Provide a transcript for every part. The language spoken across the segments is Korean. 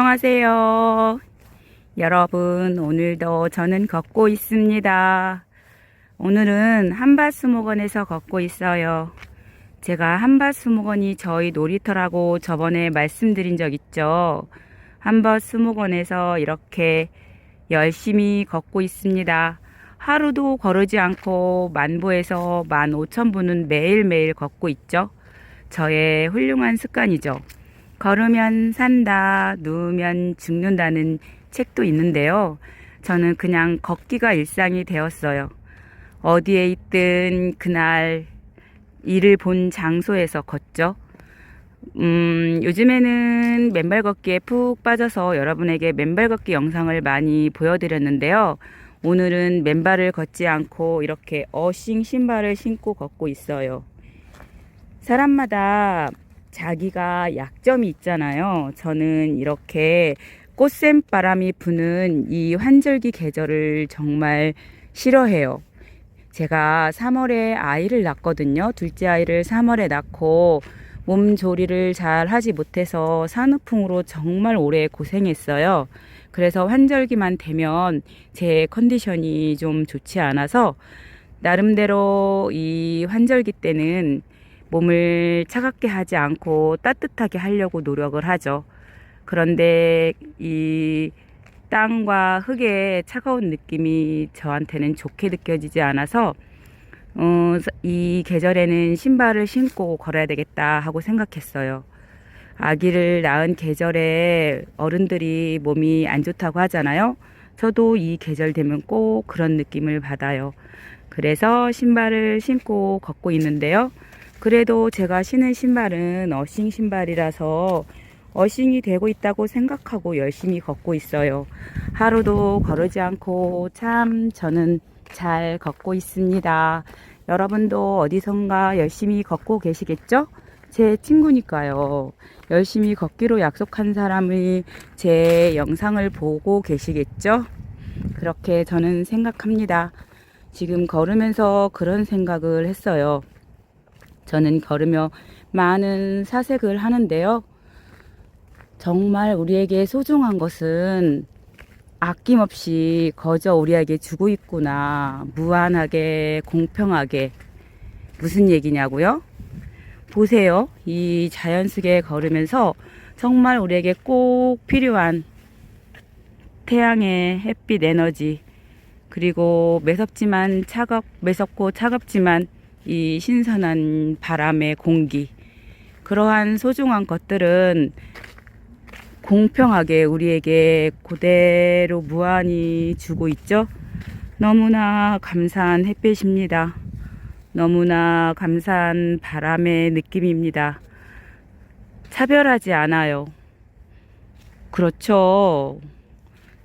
안녕하세요. 여러분, 오늘도 저는 걷고 있습니다. 오늘은 한밭수목원에서 걷고 있어요. 제가 한밭수목원이 저희 놀이터라고 저번에 말씀드린 적 있죠. 한밭수목원에서 이렇게 열심히 걷고 있습니다. 하루도 거르지 않고 만보에서 만 오천 분은 매일매일 걷고 있죠. 저의 훌륭한 습관이죠. 걸으면 산다, 누우면 죽는다는 책도 있는데요. 저는 그냥 걷기가 일상이 되었어요. 어디에 있든 그날 일을 본 장소에서 걷죠. 음, 요즘에는 맨발 걷기에 푹 빠져서 여러분에게 맨발 걷기 영상을 많이 보여드렸는데요. 오늘은 맨발을 걷지 않고 이렇게 어싱 신발을 신고 걷고 있어요. 사람마다 자기가 약점이 있잖아요. 저는 이렇게 꽃샘 바람이 부는 이 환절기 계절을 정말 싫어해요. 제가 3월에 아이를 낳거든요. 둘째 아이를 3월에 낳고 몸 조리를 잘 하지 못해서 산후풍으로 정말 오래 고생했어요. 그래서 환절기만 되면 제 컨디션이 좀 좋지 않아서 나름대로 이 환절기 때는 몸을 차갑게 하지 않고 따뜻하게 하려고 노력을 하죠. 그런데 이 땅과 흙의 차가운 느낌이 저한테는 좋게 느껴지지 않아서 어, 이 계절에는 신발을 신고 걸어야 되겠다 하고 생각했어요. 아기를 낳은 계절에 어른들이 몸이 안 좋다고 하잖아요. 저도 이 계절 되면 꼭 그런 느낌을 받아요. 그래서 신발을 신고 걷고 있는데요. 그래도 제가 신은 신발은 어싱 신발이라서 어싱이 되고 있다고 생각하고 열심히 걷고 있어요. 하루도 거르지 않고 참 저는 잘 걷고 있습니다. 여러분도 어디선가 열심히 걷고 계시겠죠? 제 친구니까요. 열심히 걷기로 약속한 사람이 제 영상을 보고 계시겠죠? 그렇게 저는 생각합니다. 지금 걸으면서 그런 생각을 했어요. 저는 걸으며 많은 사색을 하는데요. 정말 우리에게 소중한 것은 아낌없이 거저 우리에게 주고 있구나. 무한하게, 공평하게. 무슨 얘기냐고요? 보세요. 이 자연 속에 걸으면서 정말 우리에게 꼭 필요한 태양의 햇빛 에너지, 그리고 매섭지만 차갑, 매섭고 차갑지만 이 신선한 바람의 공기, 그러한 소중한 것들은 공평하게 우리에게 그대로 무한히 주고 있죠. 너무나 감사한 햇빛입니다. 너무나 감사한 바람의 느낌입니다. 차별하지 않아요. 그렇죠.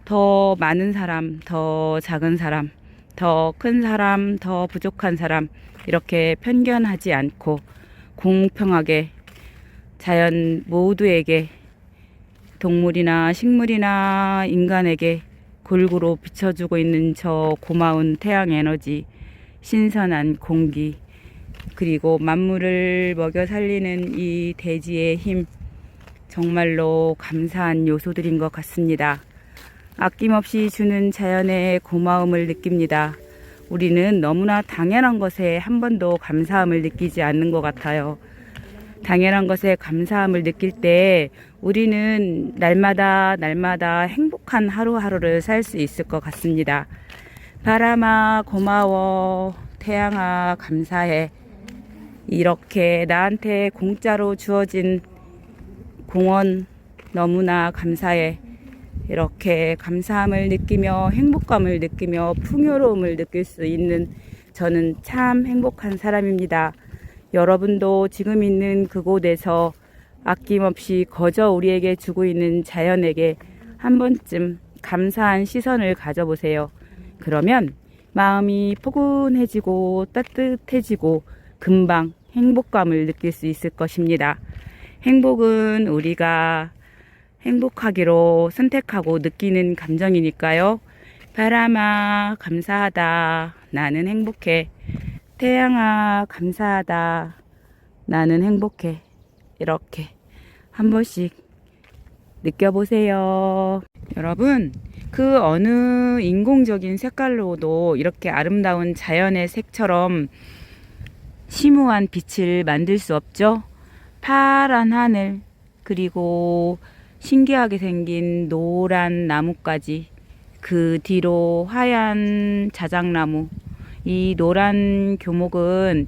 더 많은 사람, 더 작은 사람, 더 큰 사람, 더 부족한 사람, 이렇게 편견하지 않고 공평하게 자연 모두에게 동물이나 식물이나 인간에게 골고루 비춰주고 있는 저 고마운 태양 에너지, 신선한 공기, 그리고 만물을 먹여 살리는 이 대지의 힘, 정말로 감사한 요소들인 것 같습니다. 아낌없이 주는 자연의 고마움을 느낍니다. 우리는 너무나 당연한 것에 한 번도 감사함을 느끼지 않는 것 같아요. 당연한 것에 감사함을 느낄 때 우리는 날마다 날마다 행복한 하루하루를 살 수 있을 것 같습니다. 바람아 고마워 태양아 감사해 이렇게 나한테 공짜로 주어진 공원 너무나 감사해 이렇게 감사함을 느끼며 행복감을 느끼며 풍요로움을 느낄 수 있는 저는 참 행복한 사람입니다. 여러분도 지금 있는 그곳에서 아낌없이 거저 우리에게 주고 있는 자연에게 한 번쯤 감사한 시선을 가져보세요. 그러면 마음이 포근해지고 따뜻해지고 금방 행복감을 느낄 수 있을 것입니다. 행복은 우리가 행복하기로 선택하고 느끼는 감정이니까요. 바람아, 감사하다. 나는 행복해. 태양아, 감사하다. 나는 행복해. 이렇게 한 번씩 느껴보세요. 여러분, 그 어느 인공적인 색깔로도 이렇게 아름다운 자연의 색처럼 심오한 빛을 만들 수 없죠? 파란 하늘, 그리고 신기하게 생긴 노란 나무까지, 그 뒤로 하얀 자작나무, 이 노란 교목은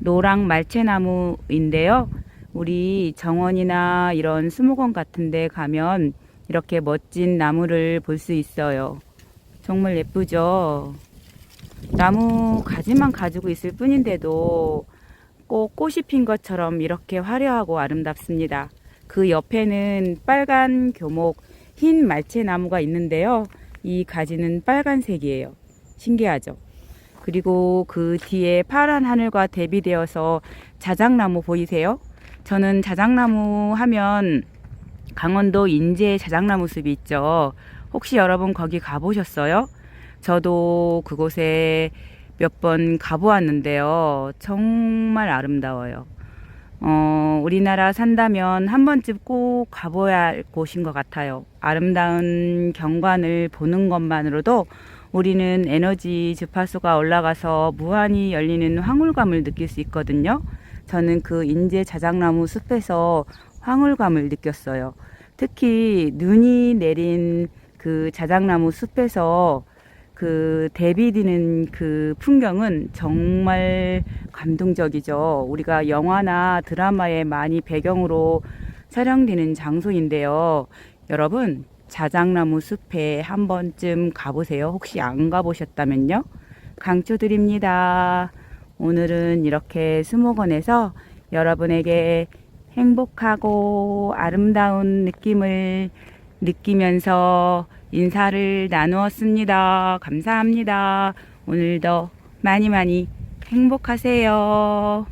노랑 말채나무인데요. 우리 정원이나 이런 수목원 같은 데 가면 이렇게 멋진 나무를 볼 수 있어요. 정말 예쁘죠? 나무 가지만 가지고 있을 뿐인데도 꼭 꽃이 핀 것처럼 이렇게 화려하고 아름답습니다. 그 옆에는 빨간 교목, 흰 말채나무가 있는데요. 이 가지는 빨간색이에요. 신기하죠? 그리고 그 뒤에 파란 하늘과 대비되어서 자작나무 보이세요? 저는 자작나무 하면 강원도 인제 자작나무 숲이 있죠. 혹시 여러분 거기 가보셨어요? 저도 그곳에 몇 번 가보았는데요. 정말 아름다워요. 어, 우리나라 산다면 한 번쯤 꼭 가봐야 할 곳인 것 같아요. 아름다운 경관을 보는 것만으로도 우리는 에너지 주파수가 올라가서 무한히 열리는 황홀감을 느낄 수 있거든요. 저는 그 인제 자작나무 숲에서 황홀감을 느꼈어요. 특히 눈이 내린 그 자작나무 숲에서 그 대비되는 그 풍경은 정말 감동적이죠. 우리가 영화나 드라마에 많이 배경으로 촬영되는 장소인데요. 여러분, 자작나무 숲에 한 번쯤 가보세요. 혹시 안 가보셨다면요? 강추드립니다. 오늘은 이렇게 수목원에서 여러분에게 행복하고 아름다운 느낌을 느끼면서 인사를 나누었습니다. 감사합니다. 오늘도 많이 많이 행복하세요.